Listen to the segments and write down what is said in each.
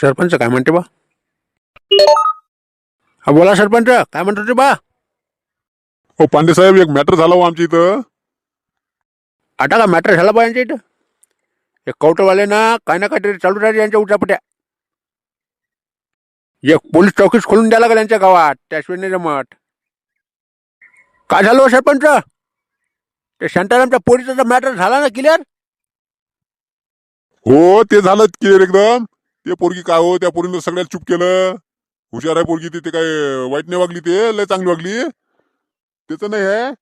सरपंच काय म्हणते बा? हा बोला सरपंच काय म्हणतो ते बा? हो पांडे साहेब एक मॅटर झाला हो आमच्या इथं. आता का मॅटर झाला बा यांच्या इथं? हे कौटवाले ना काय ना काहीतरी चालू राहिले यांच्या उठापट्या एक पोलीस चौकीच खोलून द्यायला लागेल यांच्या गावात त्याशिवाय नाही जमत. काय झालं हो सरपंच? ते शांतारामच्या पोलीसचा मॅटर झाला ना क्लिअर हो ते झालं क्लिअर एकदम. ते पोरगी काय हो त्या पोरीनं सगळ्यात चुप केलं? हुशार आहे पोरगी ती ते काय वाईट नाही वागली ते लय चांगली वागली? त्याचं नाही आहे.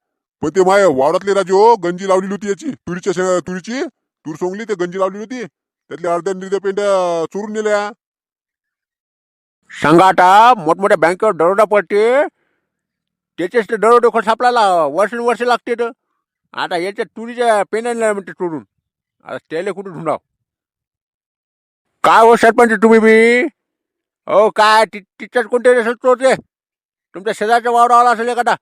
पण ते माय वावरातले राजे हो गंजी लावलेली होती याची तुरीच्या तुरीची तूर सोंगली ते गंजी लावलेली होती. त्यातल्या अर्ध्या निर्ध्या पेंड्या चोरून नेल्या. सांगा आता मोठमोठ्या बँकेवर दरोडा पडते. त्याचेच ते दरोडे खोट सापडायला वर्ष वर्ष लागते तर. आता याच्या तुरीच्या पेनाला म्हणते चोरून. आता त्याला कुठे ढुंढाव? काय हो सरपंच तुम्ही बी? हो काय? टीचर कोणते असेल चोरते तुमच्या शेजारच्या वावरावर आला असेल एखादा?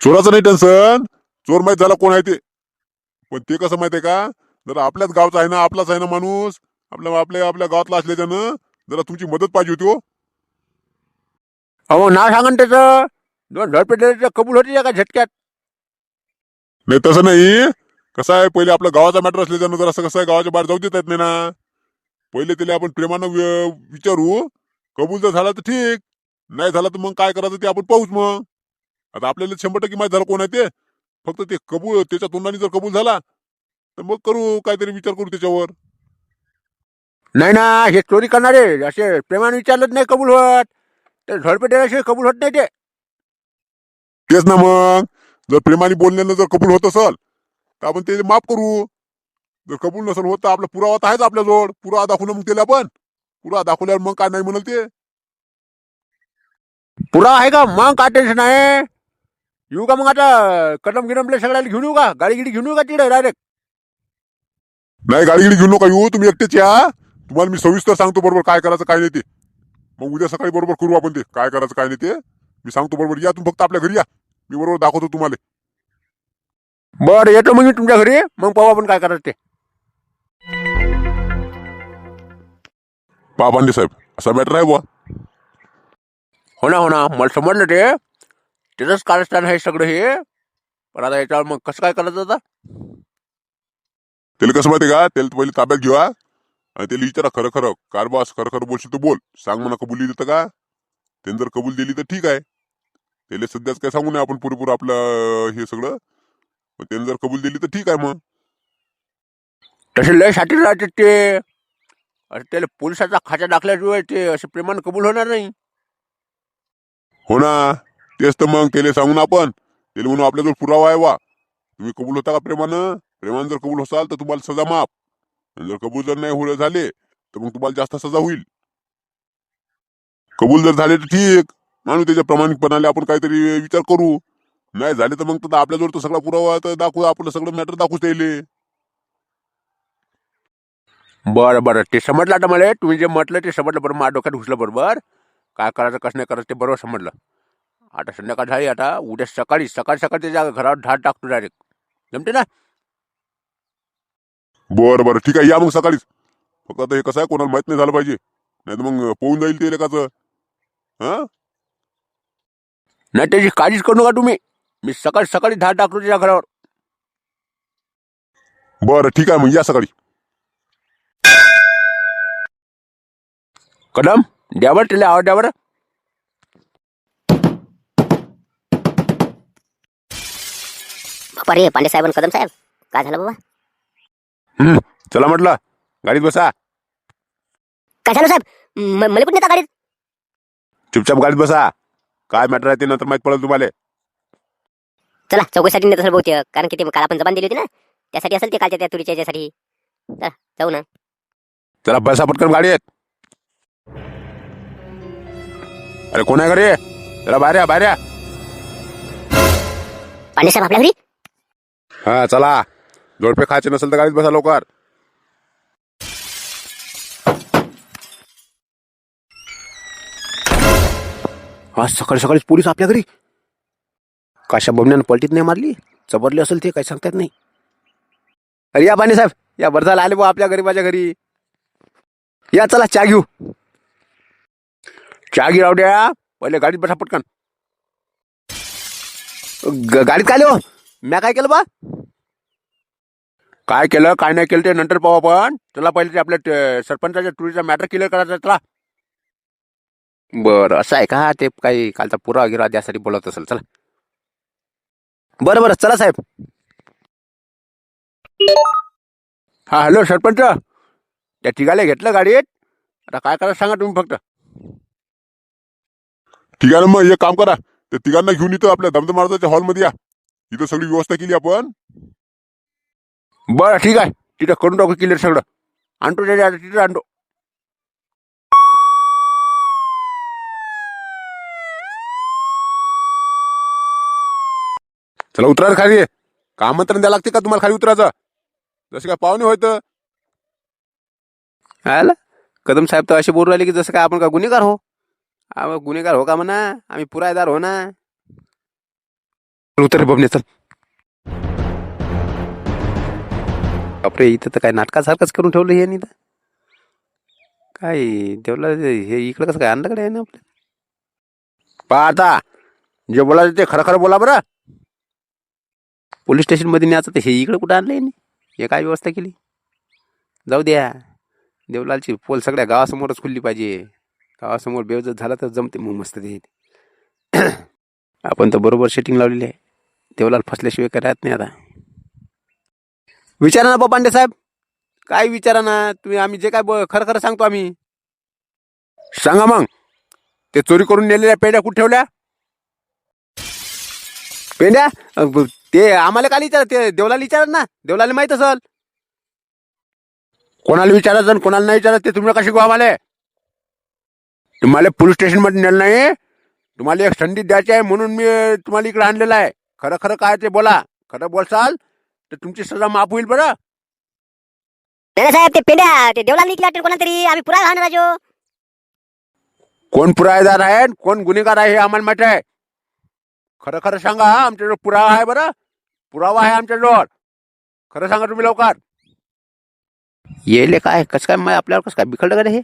चोराचं नाही टेन्शन. चोर माहीत झाला कोण आहे ते. पण ते कसं माहितीये का? जरा आपल्याच गावचा आहे ना आपलाच आहे ना माणूस आपल्या आपल्या आपल्या गावातला असल्याच्यानं जरा तुमची मदत पाहिजे होती हो. अहो नाव सांगा ना त्याचं. दोन झडपेट कबूल होती का झटक्यात? नाही तसं नाही. कसं आहे पहिले आपल्या गावाचा मॅटर असल्याच्यानं जर असं कसं आहे गावाच्या बाहेर जाऊ देता नाही ना. पहिले त्याला आपण प्रेमानं विचारू कबूल जर झाला तर ठीक. नाही झाला तर मग काय करायचं ते आपण पाहूच मग. आता आपल्याला शंभर टक्के माहीत झालं कोण आहे ते. फक्त ते कबूल त्याच्या तोंडाने जर कबूल झाला तर मग करू काहीतरी विचार करू त्याच्यावर. नाही ना हे चोरी करणारे असे प्रेमाने विचारलं नाही कबूल होत. ते झडपेटे कबूल होत नाही ते. तेच ना मग. जर प्रेमाने बोलण्यानं जर कबूल होत असेल तर आपण ते माफ करू. जर कबूल नसेल होत आपला पुरावा तर आहेच आपल्याजवळ. पुरावा दाखवून मग त्याला आपण पुरावा दाखवल्यावर मग काय नाही म्हणाल ते. पुरा आहे का? मग काय टेन्शन आहे? येऊ का मग आता? कदम गिरमले सगळ्याला घेऊन येऊ का? गाडी गिडी घेऊन येऊ का तिकडे डायरेक्ट नाही गाडी गिडी घेऊ नका येऊ. तुम्ही एकटेच या. तुम्हाला मी सविस्तर सांगतो बरोबर काय करायचं काय नाही ते. मग उद्या सकाळी बरोबर करू आपण ते. काय करायचं काय नाही ते. मी सांगतो बरोबर. या तुम्ही फक्त आपल्या घरी या. मी बरोबर दाखवतो तुम्हाला. बरं येतो मग मी तुमच्या घरी. मग पाहू आपण काय करायचं ते. पहा पांडे साहेब. असा मॅटर आहे बुवा. हो ना हो ना. मला समजलं ते. त्याचंच कारस्थान आहे सगळं हे. पण आता याच्यावर मग कसं काय करायचं आता? त्याला कसं माहिती का? त्याला पहिले ताब्यात घेवा आणि त्याला विचारा खरं खरं. कारबास खरं खरं बोलशील तर बोल. सांग म्हणा कबुली देतं का? त्याने जर कबूल दिली तर ठीक आहे. त्याला सध्याच काय सांगू नये आपण पुरेपूर आपलं अं, हे सगळं. पण त्याने जर कबूल दिली तर ठीक आहे मग. तसे लयसाठी राहते ते. अरे त्याला पोलिसाचा खाचा टाकल्याशिवाय ते असे प्रेमानं कबूल होणार नाही. हो ना तेच तर मग त्याला सांगून आपण. त्याला म्हणून आपल्याजवळ पुरावा आहे वा. तुम्ही कबूल होता का प्रेमानं? प्रेमानं जर कबूल होसाल तर तुम्हाला सजा माफ. आणि जर कबूल जर नाही होणे झाले तर मग तुम्हाला जास्त सजा होईल. कबूल जर झाले तर ठीक. मानू त्याच्या प्रामाणिकपणाने आपण काहीतरी विचार करू. नाही झाले तर मग तर आपल्याजवळ तर सगळा पुरावा तर दाखवू आपलं सगळं मॅटर दाखवूच द्यायले बरं बरं. ते समजलं आता मला? तुम्ही जे म्हटलं ते समजलं बरं माझ्या डोक्यात घुसलं बरोबर. काय करायचं कसं नाही करायचं ते बरोबर समजलं. आता संध्याकाळ झाली आता उद्या सकाळी सकाळी सकाळी त्याच्या घरावर धाड टाकतो डायरेक्ट जमते ना? बरं बरं. ठीक आहे या मग सकाळीच. फक्त आता हे कसं आहे कोणाला माहीत नाही झालं पाहिजे. नाही तर मग पोहून जाईल ते लेखाचं हा? नाही त्याची काळजीच करू नका तुम्ही. मी सकाळी सकाळी धाड टाकतो त्याच्या घरावर. बरं ठीक आहे मग या सकाळी. कदम द्यावर त्याला आवाज द्यावर बापा रे पांडे साहेब आणि कदम साहेब काय झालं बाबा? हम्म, चला म्हटलं गाडीत बसा. काय झालं साहेब? म- मला कुठे नेता गाडीत? चुपचाप गाडीत बसा. काय मॅटर आहे ते नंतर माहीत पडेल तुम्हाला. चला चौकशीसाठी नेत असेल कारण की ते काल आपण जबान दिली होती ना त्यासाठी असेल ते कालच्या त्या तुरीच्या याच्यासाठी. चला जाऊ ना. चला बसा पटकन गाडीत अरे कोण आहे घरी? चला बाहेर या बाहेर या. पांडे साहेब आपल्या घरी? हा चला. जोडपे खायचे नसेल तर गाडीत बसा लवकर. आज सकाळी सकाळीच पोलीस आपल्या घरी. काशा बमण्यानं पलटीत नाही मारली? चबरली असेल ते काही सांगतात नाही. अरे या पाणी साहेब या बरं आले बुवा आपल्या गरीबाच्या घरी. या चला चहा घेऊ. चहा घे राहू द्या पहिले गाडीत बसा पटकन. गाडीत काय हो? म्या काय केलं बा? काय केलं काय नाही केलं ते नंतर पाहू आपण. चला पहिले ते आपल्या सरपंचाच्या टुरीचा मॅटर क्लिअर करायचा चला. बरं असं आहे का? ते काही कालचा पुरा गिरा द्यासाठी बोलत असेल चला. बरं बरं चला साहेब. हा हॅलो सरपंच. त्या तिघाले घेतलं गाडीत. आता काय करा सांगा तुम्ही फक्त. ठीक आहे ना मग एक काम करा. ते तिघांना घेऊन इथं आपल्या दमदमारच्या हॉलमध्ये या. इथं सगळी व्यवस्था केली आपण. बरं ठीक आहे. तिथं करून टाकू क्लिअर सगळं. आणतो त्याच्या तिथं आणतो. चला उतरा खाली आमंत्रण द्यावं लागते का तुम्हाला खाली उतरायचं? जसं काय पाहुणे होय तर आला. कदम साहेब तर असे बोलू राहिले की जसं काय आपण का गुन्हेगार हो? अहो गुन्हेगार हो का म्हणा? आम्ही पुरायदार हो ना? उतर बबने चल. बापरे इथं तर काय नाटकासारखंच करून ठेवलं हे नाही तर काय देवला हे इकडं कसं काय आणलं कडे आहे ना आपलं? पहा आता जे बोलायचं ते खरं खरं बोला बरं. पोलीस स्टेशनमध्ये न्यायचं तर हे इकडं कुठं आणलं यांनी? हे काय व्यवस्था केली? जाऊ द्या. देवलालची पोल सगळ्या गावासमोरच खुलली पाहिजे. गावासमोर बेवजत झाला तर जमते मग मस्त ते. आपण तर बरोबर सेटिंग लावलेली आहे. देवलाल फसल्याशिवाय काय राहत नाही आता. विचारा ना बापांडे साहेब. काय विचारा ना? तुम्ही आम्ही जे काय ब- खरं खरं सांगतो आम्ही. सांगा मग. ते चोरी करून नेलेल्या पेढ्या कुठे ठेवल्या? पेंड्या? ते आम्हाला काय विचार ते देवलाला विचारत ना. देवलाला माहीत असल. कोणाला विचारायचं आणि कोणाला नाही विचारत ते तुम्ही कशी गोवा आम्हाला? तुम्हाला पोलीस स्टेशनमध्ये नेलं नाही. तुम्हाला एक संधी द्यायची आहे म्हणून मी तुम्हाला इकडे आणलेलं आहे. खरं खरं काय ते बोला. खरं बोलसाल तर तुमची सजा माफ होईल बरं. नाही साहेब ते पेंड्या ते देवला निघली वाटेल कोणाला तरी आम्ही पुरा राजो कोण पुरावेदार आहे आणि कोण गुन्हेगार आहे हे आम्हाला माहिती आहे. खरं खरं सांगा आमच्याजवळ पुरावा आहे बरं. पुरावा आहे आमच्याजवळ खरं सांगा तुम्ही लवकर. येले काय? कसं काय मा- आपल्यावर कसं काय बिखडलं का रे हे?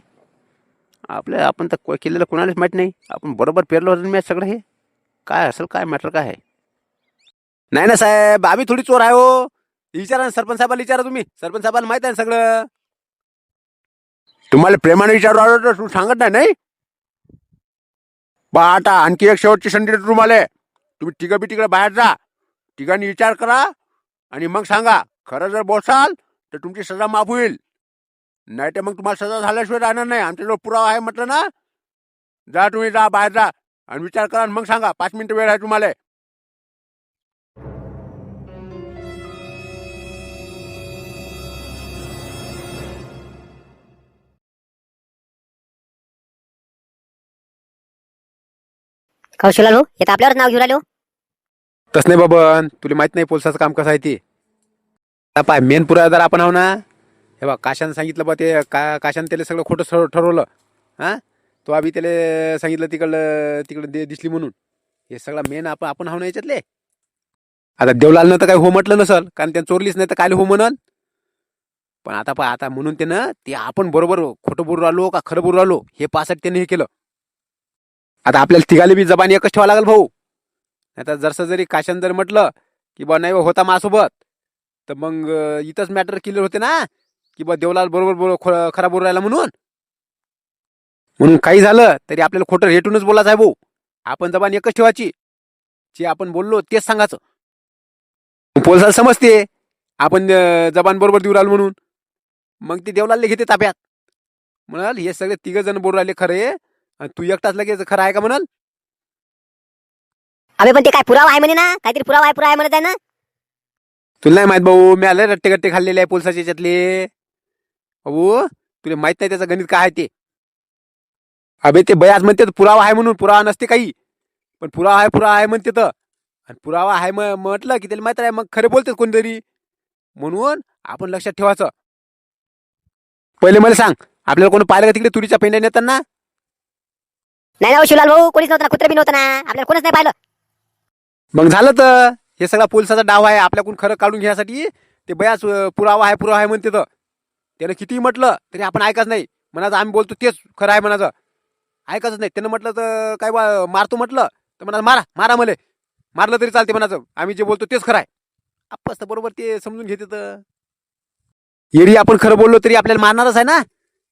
आपल्या आपण तर को- केलेलं कोणालाच माहीत नाही. आपण बरोबर पेरलं होतं मॅच सगळं हे? काय असेल काय मॅटर काय आहे? नाही ना साहेब आम्ही थोडी चोर आहे हो. विचारा ना सरपंच साहेबाला विचारा तुम्ही. सरपंच साहेबाला माहीत आहे ना सगळं. तुम्हाला प्रेमाने विचारू आलो तर तू सांगत नाही नाही? बा आता आणखी एक शेवटची संधी देतो तुम्हाला. तुम्ही तिघं बी तिकडे बाहेर जा. तिघांनी विचार करा आणि मग सांगा. खरं जर बोलसाल तर तुमची सजा माफ होईल. नाही तर मग तुम्हाला सजा झाल्याशिवाय राहणार नाही. आमच्याजवळ पुरावा आहे म्हटलं ना जा तुम्ही जा बाहेर जा आणि विचार करा आणि मग सांगा. पाच मिनिटं वेळ आहे तुम्हाला. कौशला भाऊ हे तर आपल्यावर नाव घेऊन आलो तस नाही बाबन तुला माहीत नाही पोलिसाचं काम कसं आहे ते. आता पाय मेन पुरावेदार आपण आहो ना. हे बा काशानं सांगितलं बा ते का काशानं त्याला सगळं खोटं ठर ठरवलं. हां? तो आम्ही त्याला सांगितलं तिकडलं तिकडं दे दिसली म्हणून. हे सगळं मेन आपण आपण हाव ना याच्यातले. आता देवलालनं तर काही हो म्हटलं नसल कारण त्यानं चोरलीच नाही तर काय हो म्हणल पण आता पा आता म्हणून त्यानं ते आपण बरोबर खोटं बोलू राहिलो का खरं बोलू राहिलो हे पासाठी त्याने हे केलं. आता आपल्याला तिघाले बी जबानी एकच ठेवा लागेल भाऊ. आता जरसं जरी काशन जर म्हटलं की बा नाही बा होता माझ्यासोबत. तर मग इथंच मॅटर क्लिअर होते ना? की बा देवलाल बरोबर बोल खरा बोलू राहिला म्हणून? म्हणून काही झालं तरी आपल्याला खोटं रेटूनच बोला आहे भाऊ. आपण जबान एकच ठेवायची. जे आपण बोललो तेच सांगायचं. पोलसाला समजते. आपण जबान बरोबर देऊ राहिलो म्हणून. मग ते देवलालले घेते ताब्यात. म्हणाल हे सगळे तिघ जण बोलू राहिले खरे आणि तू एकटाच लगेच खरं आहे का? म्हणाल. अबे पण ते काय पुरावा आहे म्हणे ना? काहीतरी पुरावा आहे पुरावा आहे म्हणत आहे ना? तुला नाही माहीत भाऊ मी आले रट्टे गट्टे खाल्लेले आहे पोलसाच्या याच्यातले. भाऊ तुला माहीत नाही त्याचं गणित काय आहे ते. अबे ते बयाच म्हणते तर पुरावा आहे म्हणून पुरावा नसते काही. पण पुरावा आहे पुरावा आहे म्हणते तर. आणि पुरावा आहे म- म्हटलं की त्याला माहीत आहे मग खरे बोलते कोणतरी. म्हणून आपण लक्षात ठेवायचं. पहिले मला सांग आपल्याला कोणी पाहिलं का तिकडे तुरीच्या पेंड्या नेताना? नाही ना हो शिवलाल भाऊ कोणीच नव्हतं ना कुत्र बी नव्हतं ना. आपल्याला कोणच नाही पाहिलं. मग झालं तर हे सगळा पोलिसाचा डाव आहे आपल्याकडून खरं काढून घ्यायसाठी ते बयाच पुरावा आहे पुरावा आहे म्हणते तर त्यानं कितीही म्हटलं तरी आपण ऐकाच नाही. म्हणाचं आम्ही बोलतो तेच खरं आहे म्हणाचं ऐकायचं नाही. त्यानं म्हटलं तर काय बा मारतो म्हटलं तर म्हणा मारा मारा मले. मारलं तरी चालते म्हणाचं आम्ही जे बोलतो तेच खरं आहे. आपस तर बरोबर ते समजून घेते तर. येरी आपण खरं बोललो तरी आपल्याला मारणारच आहे ना.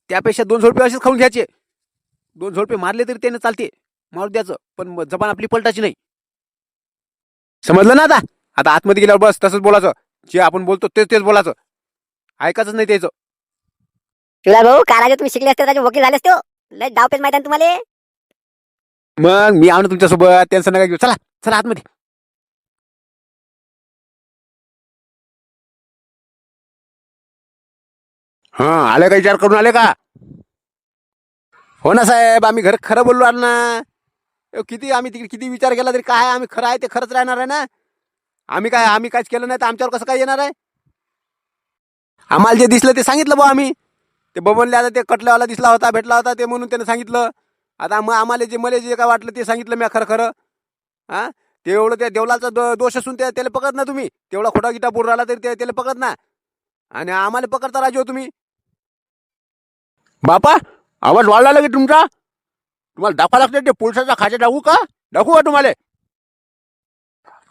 त्यापेक्षा दोन झोडपे असेच खाऊन घ्यायचे. दोन झोडपे मारले तरी त्यानं चालते. मारू द्यायचं. पण जबान आपली पलटाची नाही. समजलं ना आता? आता आतमध्ये गेल्यावर बस तसंच बोलायचं. जे आपण बोलतो तेच तेच बोलायचं. ऐकायचंच नाही त्याचं. शिवलाल भाऊ का राजू तुम्ही शिकले असते राजू वकील झाले असते हो. लय डावपेच माहिती आहे ना तुम्हाला? मग मी ना तुमच्यासोबत टेन्शन नका घेऊ. चला चला आतमध्ये. हा आले का? विचार करून आले का? हो ना साहेब आम्ही घर खरं बोललो आलो ना किती आम्ही तिकडे किती विचार केला तरी काय आम्ही खरं आहे ते खरंच राहणार आहे ना? आम्ही काय आम्ही काहीच केलं नाही तर आमच्यावर कसं काय येणार आहे? आम्हाला जे दिसलं ते सांगितलं बा आम्ही. ते बबनले आता ते कटल्यावाला दिसला होता भेटला होता ते म्हणून त्यानं सांगितलं. आता मग आम्हाला जे मला जे काय वाटलं ते सांगितलं मी खरं खरं. हां? ते एवढं त्या देवलाचा दो दोष असून त्या त्याला पकड ना तुम्ही. तेवढा खोटा गिटा बोर राहिला तरी ते त्याला पकड ना. आणि आम्हाला पकडता राजू हो तुम्ही. बापा आवाज वाढला लागे तुमचा? तुम्हाला दाखवा लागते ते पोलिसाचा खाचा दाखवू का? दाखवू का तुम्हाला?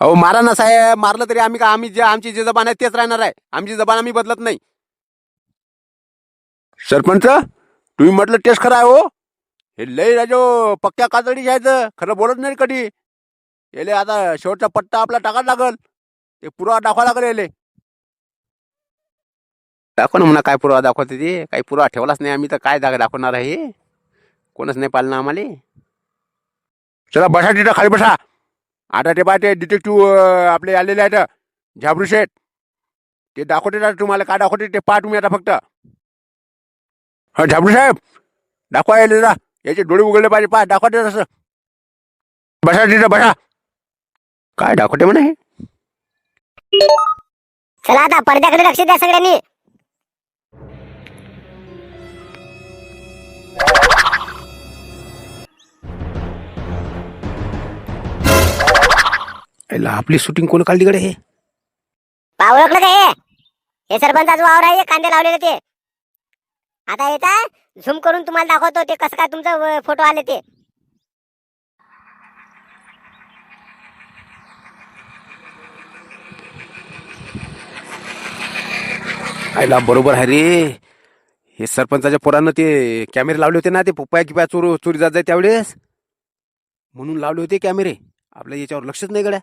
अहो मारा ना साहेब मारलं तरी आम्ही का आम्ही जे आमची जे जबान आहे तेच राहणार आहे. आमची जबान आम्ही बदलत नाही. सरपंच तुम्ही म्हटलं तेच खरं आहे हो. हे लय राजो हो, पक्क्या कातडी जायचं खरं बोलत नाही कधी. याले आता शेवटचा पट्टा आपला टाकायला लागल. ते पुरावा दाखवा लागल याले. दाखव ना म्हणा काय पुरावा दाखवते ते. काही पुरावा ठेवलाच नाही आम्ही तर काय जागा दाखवणार आहे? कोणच नाही पाळणं आम्हाला? चला बसा तिथं खाली बसा. आता ते पाय ते डिटेक्टिव्ह आपले आलेले आहेत झाबरू शेठ. ते दाखवते ना तुम्हाला काय दाखवते ते पहा तुम्ही आता फक्त. हा झाबरू साहेब दाखवा यायला जा याचे डोळे उघडले पाहिजे पहा दाखवते तसं. बसा तिथं बसा. काय दाखवते म्हणा हे? चला आता पडद्याकडे लक्ष द्या सगळ्यांनी. याला आपली शूटिंग कोण काढली कडे हे? पा ओळखलं का हे हे सरपंचाचं वावर आहे हे कांदे लावलेले ते. आता येता झूम करून तुम्हाला दाखवतो ते कसं काय तुमचं फोटो आले ते. आयला बरोबर आहे रे. हे सरपंचाच्या पोरानं ते कॅमेरे लावले होते ना ते पप्पाया किपाया चोर चोरी जात जाय त्यावेळेस. म्हणून लावले होते कॅमेरे आपल्या याच्यावर लक्षच नाही गड्या.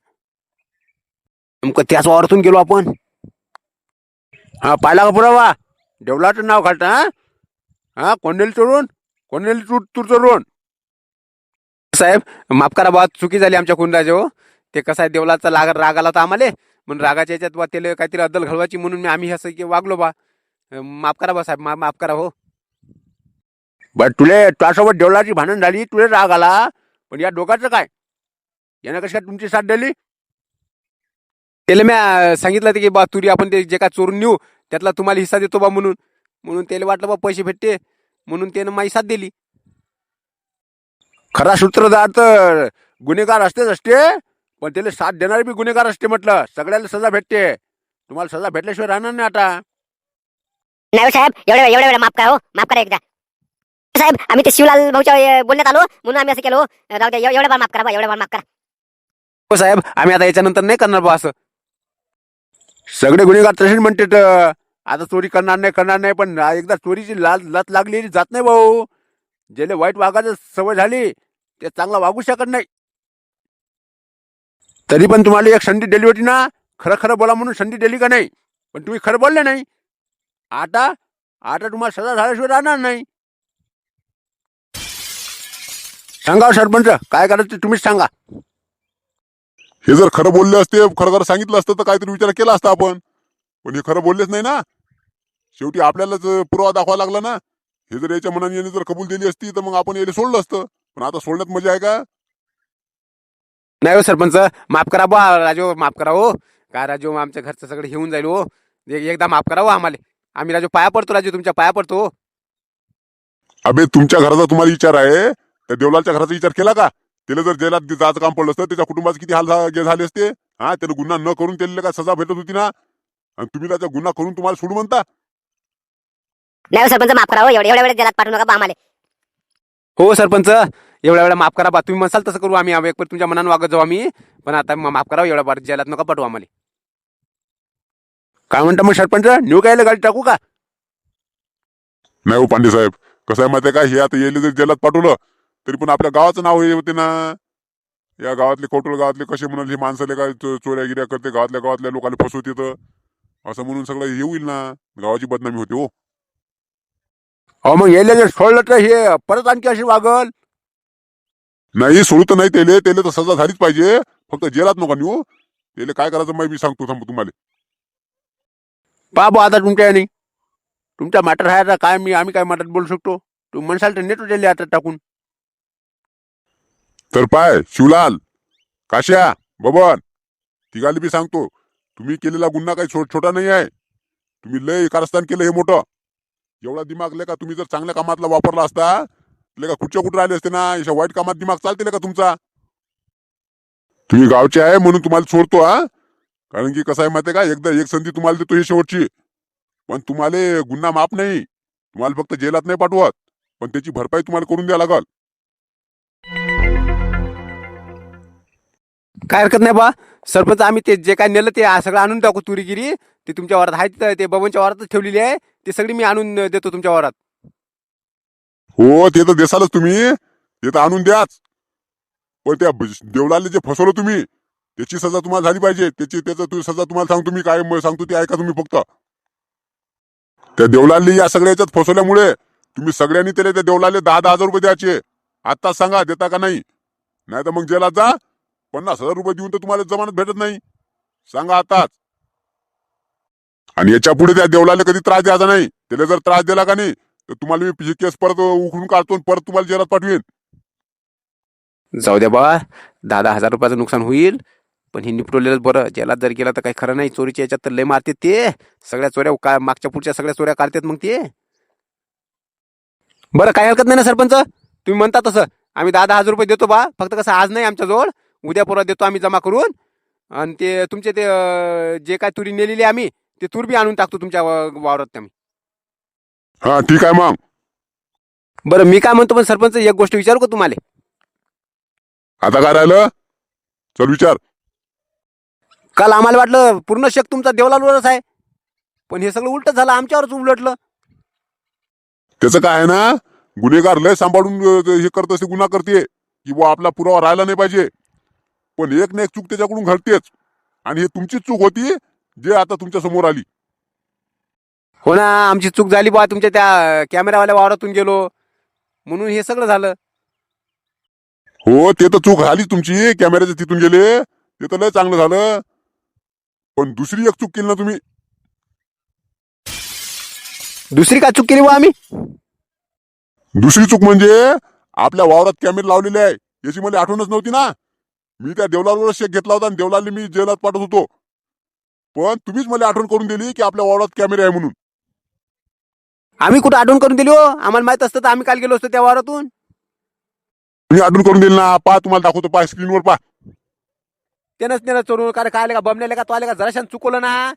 नेमकं त्याच वावरातून गेलो आपण. हा पाहिला का पुरावा? देवलाचं नाव खालता हा? हा कोंडेल चोरून कोंडेल तूर तूर चोरून. साहेब माफ करा बा चुकी झाली आमच्या कुंडाचे हो. ते कसं आहे देवलाचा लाग राग आला तर आम्हाला. म्हणून रागाच्या याच्यात बा त्याला काहीतरी अद्दल घालवायची म्हणून मी आम्ही असं की वागलो बा. माफ करा बा साहेब मा माफ करा हो. बर तुले तुझ्यासोबत देवळाची भांडण झाली तुले राग आला. पण या दोघाचं काय? यानं कशा तुमची साथ दिली? त्याला मी अं, सांगितलं होतं की बा तुरी आपण ते जे काय चोरून नेऊ त्यातला तुम्हाला हिस्सा देतो बा म्हणून. म्हणून त्याला वाटलं बा पैसे भेटते. म्हणून त्यानं माझी साथ दिली. खरा सूत्रधार तर गुन्हेगार असतेच असते पण त्याला साथ देणारे बी गुन्हेगार असते म्हटलं. सगळ्याला सजा भेटते. तुम्हाला सजा भेटल्याशिवाय राहणार नाही आता. नाही हो साहेब एवढ्या एवढ्या वेळा माफ करा हो. माफ करा एकदा. साहेब आम्ही ते शिवलाल भाऊच्या अं, बोलण्यात आलो म्हणून आम्ही असं केलो हो. राहू द्या एव- एवढ्या बार माफ करा बा एवढ्या बार माफ करा. हो साहेब आम्ही आता याच्यानंतर नाही करणार बा असं. सगळे गुन्हेगार तसेच म्हणते आता चोरी करणार नाही करणार नाही पण एकदा चोरीची लाल लत लागलेली जात नाही भाऊ. ज्याला वाईट वागायचं सवय झाली ते चांगला वागू शकत नाही. तरी पण तुम्हाला एक संधी दिली होती ना? खरं खरं बोला म्हणून संधी दिली का नाही? पण तुम्ही खरं बोलले नाही. आता आता तुम्हाला सजा झाल्याशिवाय राहणार नाही. सांगा हो सरपंच काय करायचं ते तुम्हीच सांगा. हे जर खरं बोलले असते खरं खरं सांगितलं असतं तर काहीतरी विचार केला असता आपण. पण हे खरं बोललेच नाही ना. शेवटी आपल्यालाच पुरावा दाखवा लागला ना. हे जर याच्या मनाने याने जर कबूल दिली असती तर मग आपण याला सोडलं असतं. पण आता सोडण्यात मजा आहे का? नाही हो सरपंच. माफ करा बा राजू माफ करा हो. काय राजू आमच्या घरचं सगळं घेऊन जाईल हो. एक- एकदा माफ करा हो आम्हाला. आम्ही राजू पाया पडतो राजू तुमच्या पाया पडतो हो. अबे तुमच्या घराचा तुम्हाला विचार आहे? त्या देवलालच्या घराचा विचार केला का? त्याला जर जेलात जायचं काम पडलं असतं त्याच्या कुटुंबाचे किती हाल झा- झाले असते हा? त्याला गुन्हा न करून त्याला काय सजा भेटत होती ना? आणि तुम्ही त्याचा गुन्हा करून तुम्हाला सोडू म्हणता? नाही हो, सरपंच माफ करा हो एवढ्या एवढ्या वेळेस जलात पाठवू नका बा आम्हाला. हो सरपंच एवढ्या वेळा माफ करा बा. तुम्ही म्हणसाल तसं करू आम्ही. एक तुमच्या मनानं वागत जाऊ आम्ही. पण आता म- माफ करा एवढ्या बार जेलात नका पाठवू आम्हाला. काय म्हणता मग सरपंच? न्यू काय गाडी टाकू का? नाही हो पांडे साहेब. कसं आहे माहिती आहे का? हे आता येले जर जेलात पाठवलं तरी पण आपल्या गावाचं नाव हे होते ना. या गावातले कोटोल गावातले कसे म्हणाल हे माणसाले काय चोऱ्या गिऱ्या करते गावातल्या गावातल्या लोकांना फसवत येतं असं म्हणून सगळं हे होईल ना. गावाची बदनामी होते हो. अहो मग येले जर सोडलं तर हे परत आणखी अशी वागल? नाही सोडू तर नाही तेले तेले तर सजा झालीच पाहिजे. फक्त जेलात नका नेऊ तेले काय करायचं माहिती मी सांगतो थांबतो तुम्हाला. बाबा आता तुमच्या नाही तुमचा मॅटर आहे आता काय मी आम्ही काय मॅटर बोलू शकतो? तुम्ही म्हणसाल तर नेतो दिले आता टाकून. तर पाय शिवलाल. काश्या बबन. तिघाली बी सांगतो तुम्ही केलेला गुन्हा काही छो- छोटा नाही आहे. तुम्ही लय कारस्थान केलं हे मोठं. एवढा दिमाग लय का तुम्ही जर चांगल्या कामातला वापरला असता लय का कुठच्या कुठं राहिले असते ना अशा वाईट कामात दिमाग चालते का तुमचा? तुम्ही गावचे आहे म्हणून तुम्हाला सोडतो हा. कारण की कसं आहे माहिती आहे का एकदा एक संधी तुम्हाला देतो ही शेवटची. पण तुम्हाला गुन्हा माफ नाही. तुम्हाला फक्त जेलात नाही पाठवत. पण त्याची भरपाई तुम्हाला करून द्या लागल. काय हरकत नाही बा. सरपंच आम्ही ते जे काय नेलं ते सगळं आणून टाकू तुरीगिरी. ते तुमच्या वरात आहे तिथं, ते बबनच्या वरातच ठेवलेली आहे. ते सगळी मी आणून देतो तुमच्या वरात हो ते तर देसालच तुम्ही. ते तर आणून द्याच. पण त्या ब- देवलाले जे फसवलं तुम्ही त्याची सजा तुम्हाला झाली पाहिजे. त्याची त्याचं तुम्ही सजा तुम्हाला सांगतो मी काय सांगतो ते ऐका तुम्ही फक्त. त्या देवलाली या सगळ्या याच्यात फसवल्यामुळे तुम्ही सगळ्यांनी त्याला त्या देवलाले दहा दहा हजार रुपये द्यायचे. आत्ताच सांगा देता का नाही? नाही तर मग जेलात जा. पन्नास हजार रुपये देऊन तर तुम्हाला जमानत भेटत नाही. सांगा आताच. आणि याच्यापुढे त्या देवलाला कधी त्रास द्यायचा नाही. त्याला जर त्रास दिला का नाही तर तुम्हाला मी ही केस परत उघडून काढतो परत तुम्हाला जेलात पाठवेन. जाऊ द्या बा दहा दहा हजार रुपयाचं नुकसान होईल पण हे निपटवलेलं बरं. जेलात जर गेला तर काही खरं नाही. चोरीच्या याच्यात तर लय मारते ते. सगळ्या चोऱ्या काय मागच्या पुढच्या सगळ्या चोऱ्या काढतात मग ते. बरं काय हरकत नाही ना सरपंच? तुम्ही म्हणता तसं. आम्ही दहा दहा हजार रुपये देतो बा. फक्त कसं आज नाही आमच्याजवळ. उद्या परवा देतो आम्ही जमा करून. आणि ते तुमचे ते जे काय तुरी नेलेली आम्ही ते तूर बी आणून टाकतो तुमच्या वावरात आम्ही. हा ठीक आहे मग. बरं मी काय म्हणतो पण सरपंच एक गोष्ट विचारू का तुम्हाला? आता काय राहिलं? चल विचार. काल आम्हाला वाटलं पूर्ण शेक तुमचा देवलालवरच आहे. पण हे सगळं उलट झालं आमच्यावरच उलटलं. त्याचं काय आहे ना गुन्हेगार लय सांभाळून अं, हे करत असते गुन्हा करते की बुवा आपला पुरावा राहिला नाही पाहिजे. पण एक ना एक चूक त्याच्याकडून घडतेच. आणि हे तुमचीच चूक होती जे आता तुमच्यासमोर आली. हो ना आमची चूक झाली बा तुमच्या त्या कॅमेरावाल्या वावरातून गेलो. म्हणून हे सगळं झालं. हो ते तर चूक झाली तुमची. कॅमेऱ्याच्या तिथून गेले. ते तर लय चांगलं झालं. पण दुसरी एक चूक केली ना तुम्ही? दुसरी काय चूक केली बा आम्ही? दुसरी चूक म्हणजे आपल्या वावरात कॅमेरे लावलेले आहे. याची मला आठवणच नव्हती ना. मी त्या देवलालवर शेक घेतला होता आणि देवलालने मी जेलात पाठवत होतो. पण तुम्हीच मला आठवण करून दिली की आपल्या वावरात कॅमेरे आहे म्हणून. आम्ही कुठं आठवण करून दिली हो? आम्हाला माहीत असतं तर आम्ही काल गेलो असतो त्या वावरातून. मी आठवण करून दिली ना? पा तुम्हाला दाखवतो. पा स्क्रीनवर पा त्यानंच त्यानं चोरून काय काय आले का? बमण्याले का? तो आले का? जराशान चुकवलं ना?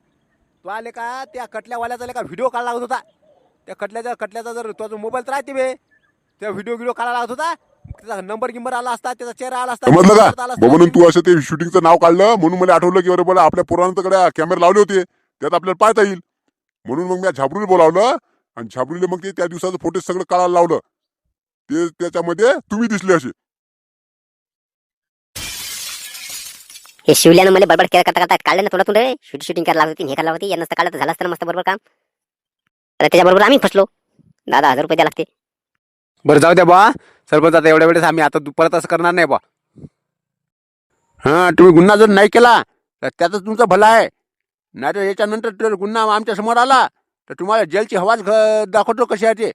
तो आले का? त्या कटल्यावाल्याचा आले का? व्हिडिओ काढला लागत होता. त्या कटल्याचा कटल्याचा जर तो जो मोबाईल तर राहते बे. त्या व्हिडिओ व्हिडिओ काढायला लागत होता. त्याचा नंबर गिंबर आला असता त्याचा चेहरा आला असता समजलं त्याचा आला का. म्हणून तू असं ते शूटिंगचं नाव काढलं म्हणून मला आठवलं की अरे बोला आपल्या पुराणाकडे कॅमेरे लावले होते. त्यात आपल्याला पाहता येईल. म्हणून मग मी झाबरूला बोलावलं आणि झाबरूला मग ते त्या दिवसाचं फोटेज सगळं काढायला लावलं. ते त्याच्यामध्ये तुम्ही दिसले असे. हे शिवल्यानं मला बडबड केलं करता करता काढलं ना तोंडातून रे. शूट शूटिंग करायला लागत होती हे करायला होती यांना काढलं तर झालं असतं ना मस्त बरोबर काम. तर त्याच्याबरोबर आम्ही फसलो. दहा हजार रुपये द्या लागते. बरं जाऊ द्या बा सरपंच आता एवढ्या वेळेस आम्ही आता दु- परत असं करणार नाही बा हा तुम्ही गुन्हा जर नाही केला तर त्याचं तुमचं भला आहे. नाही तर याच्यानंतर जर गुन्हा आमच्यासमोर आला तर तुम्हाला जेलची हवाच घ- दाखवतो कशी आहे ते.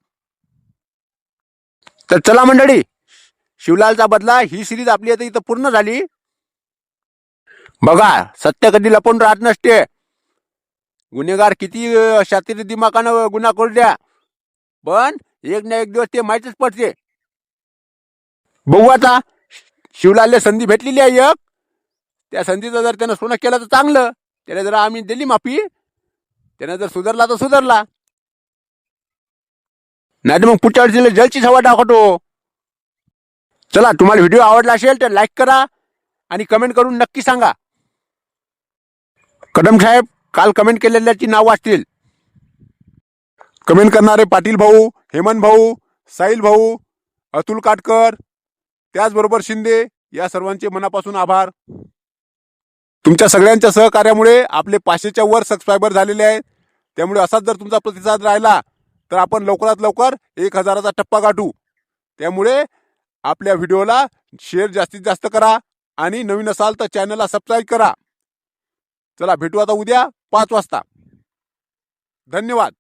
तर चला मंडळी शिवलालचा बदला ही सिरीज आपली आता इथं पूर्ण झाली. बघा सत्य कधी लपून राहत नसते. गुन्हेगार किती शातीर दिमाकानं गुन्हा करू द्या. पण एक ना एक दिवस ते माहीतच पडते. बघू आता. शिवलालला संधी भेटलेली आहे एक. त्या संधीचं जर त्यानं सोनं केलं तर चांगलं. त्याला जर आम्ही दिली माफी. त्यानं जर सुधारला तर सुधारला. नाही तर मग पुढच्या वेळेस जलची सभा दाखवतो चला तुम्हाला व्हिडिओ आवडला असेल तर लाईक करा आणि कमेंट करून नक्की सांगा. कदम साहेब काल कमेंट केलेल्याची नाव वाचतील कमेंट करणारे पाटील भाऊ हेमंत भाऊ साहिल भाऊ अतुल काटकर त्याचबरोबर शिंदे या सर्वांचे मनापासून आभार. तुमच्या सगळ्यांच्या सहकार्यामुळे आपले पाचशेच्या वर सबस्क्रायबर झालेले आहेत. त्यामुळे असाच जर तुमचा प्रतिसाद राहिला तर आपण लवकरात लवकर एक हजाराचा टप्पा गाठू. त्यामुळे आपल्या व्हिडिओला शेअर जास्तीत जास्त करा आणि नवीन असाल तर चॅनलला सबस्क्राईब करा. चला भेटू आता उद्या पाच वाजता. धन्यवाद.